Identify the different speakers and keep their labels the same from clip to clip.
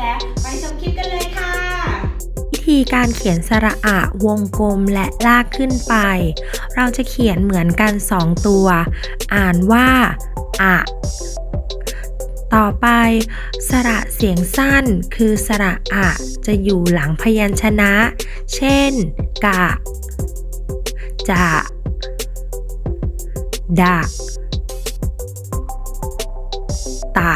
Speaker 1: แล้ว ไปชมคลิปกันเลยค่ะ
Speaker 2: วิธีการเขียนสระอะวงกลมและลากขึ้นไป เราจะเขียนเหมือนกันสองตัว อ่านว่าอะต่อไป สระเสียงสั้นคือสระอะ จะอยู่หลังพยัญชนะ เช่น กะ จะ ดะ ตะ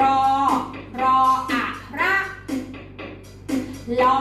Speaker 1: รอ รออะระ ลอ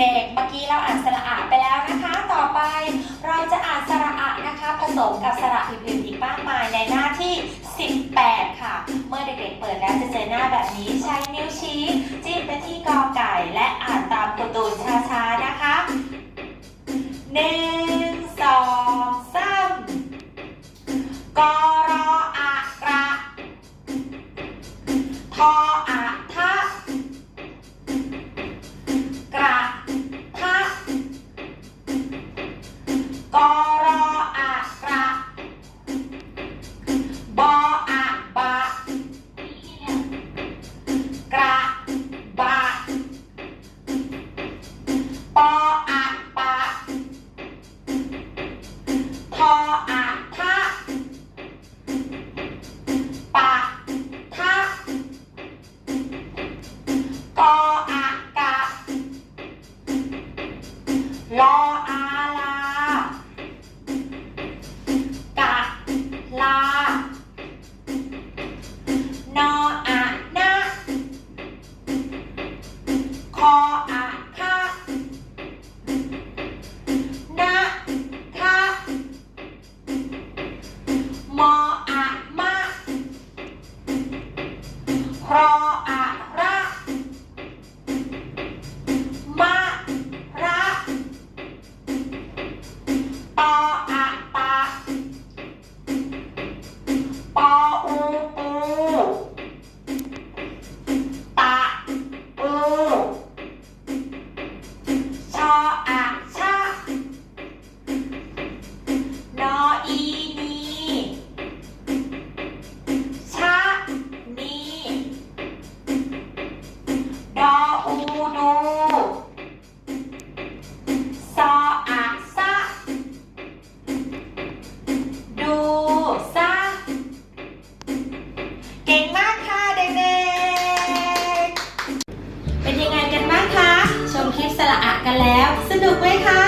Speaker 1: เด็กๆเมื่อกี้เราอ่านสระอะไปแล้วนะคะ ต่อไปเราจะอ่านสระอะนะคะ ผสมกับสระอื่นๆอีกมากมายในหน้าที่ 18 ค่ะ เมื่อเด็กๆเปิดแล้วจะเจอหน้าแบบนี้ใช้นิ้วชี้จิ้มไปที่ 八 สระอะกันแล้ว สนุกไหมคะ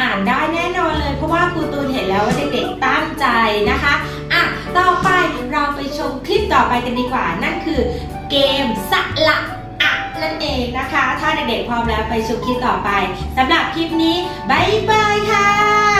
Speaker 1: อ่านได้แน่นอนเลย เพราะว่าครูตูนเห็นแล้วว่าเด็กๆตั้งใจนะคะอะต่อไปเราไปชมคลิปต่อไปกันดีกว่า นั่นคือเกมสระอะนั่นเองนะคะ ถ้าเด็กๆพร้อมแล้วไปชมคลิปต่อไปสำหรับคลิปนี้บายบายค่ะ